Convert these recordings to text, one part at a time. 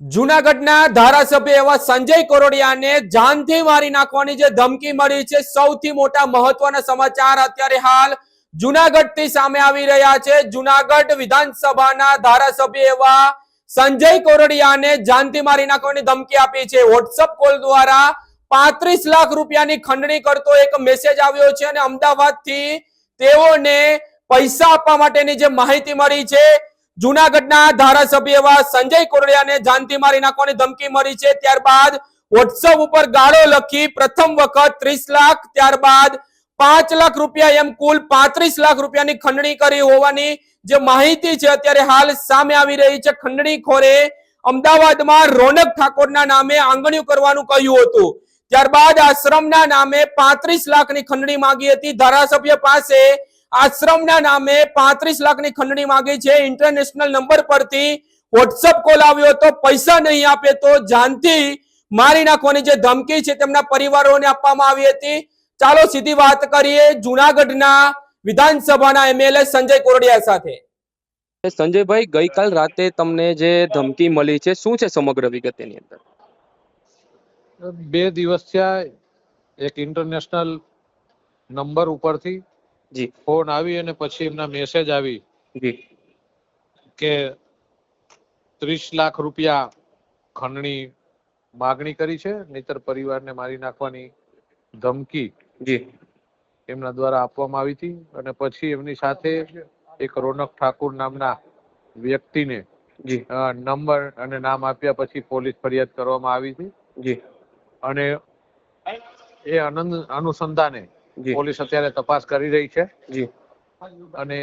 જુનાગઢના ધારાસભ્ય એવા સંજય કોરોડિયાને જાનથી મારી નાખવાની જે ધમકી મળી છે, સૌથી મોટા મહત્વના સમાચાર અત્યારે હાલ જુનાગઢથી સામે આવી રહ્યા છે. જુનાગઢ વિધાનસભાના ધારાસભ્ય એવા સંજય કોરડિયાને જાનથી મારી નાખવાની ધમકી આપી છે. વોટ્સઅપ કોલ દ્વારા પાંત્રીસ લાખ રૂપિયાની ખંડણી કરતો એક મેસેજ આવ્યો છે અને અમદાવાદથી તેઓને પૈસા આપવા માટેની જે માહિતી મળી છે જુનાગઢના ધારાસભ્ય એવા સંજય કોરડિયાને જાનથી મારી નાખવાની ધમકી મળી છે. ત્યારબાદ વોટ્સઅપ ઉપર ગાળો લખી પ્રથમ વખત ત્રીસ લાખ, ત્યારબાદ પાંચ લાખ રૂપિયા એમ કુલ પાંત્રીસ લાખ રૂપિયાની ખંડણી કરી હોવાની જે માહિતી છે અત્યારે હાલ સામે આવી રહી છે. ખંડણી ખોરે અમદાવાદમાં રોનક ઠાકોરના નામે આંગણીયું કરવાનું કહ્યું હતું. ત્યારબાદ આશ્રમના નામે પાંત્રીસ લાખની ખંડણી માંગી હતી. ધારાસભ્ય પાસે આશ્રમના નામે પાંત્રીસ લાખની ખંડણી માંગી છે. ઇન્ટરનેશનલ નંબર પરથી વોટ્સઅપ કોલ આવ્યો તો પૈસા નહીં આપે તો જાનથી મારી નાખવાની જે ધમકી છે તેમના પરિવારોને આપવામાં આવી હતી. ચાલો સીધી વાત કરીએ જુનાગઢના વિધાનસભાના એમએલએ સંજય કોરડિયા સાથે. સંજયભાઈ ગઈકાલ રાતે તમને જે ધમકી મળી છે શું છે સમગ્ર વિગત એની અંદર? બે દિવસ થયા એક ઇન્ટરનેશનલ નંબર ઉપરથી જી. ફોન આવી અને પછી એમના મેસેજ આવી જી. કે ત્રીસ લાખ રૂપિયા ખંડણી માગણી કરી છે નહીતર પરિવારને મારી નાખવાની ધમકી જી. એમના દ્વારા આપવામાં આવી હતી અને પછી એમની સાથે એક રોનક ઠાકુર નામના વ્યક્તિને જી. નંબર અને નામ આપ્યા પછી પોલીસ ફરિયાદ કરવામાં આવી હતી. જી. અને એ આનંદ અનુસંધાને પોલીસ અત્યારે તપાસ કરી રહી છે. જી. અને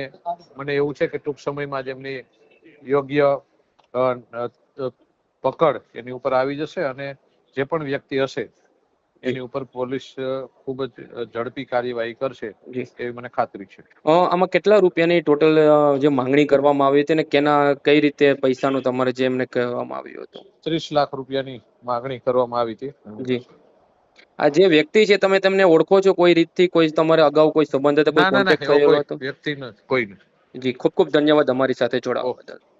મને એવું છે કે ટૂંક સમયમાં જ એમની યોગ્ય પકડ એની ઉપર આવી જશે અને જે પણ વ્યક્તિ હશે એની ઉપર પોલીસ ખૂબ જ ઝડપી કાર્યવાહી કરશે એવી મને ખાતરી છે. આમાં કેટલા રૂપિયાની ટોટલ જે માંગણી કરવામાં આવી હતી અને કેના કઈ રીતે પૈસાનું તમારે જે એમને કહેવામાં આવ્યું હતું? ત્રીસ લાખ રૂપિયાની માંગણી કરવામાં આવી હતી. જી. આ જે વ્યક્તિ છે તમે તેમને ઓળખો છો કોઈ રીતથી કોઈ તમારે અગાઉ કોઈ સંબંધ હતો કોઈ કોન્ટેક્ટ થયેલો હતો? વ્યક્તિ નથી કોઈ નથી. જી ખૂબ ખૂબ ધન્યવાદ અમારી સાથે જોડાવા બદલ.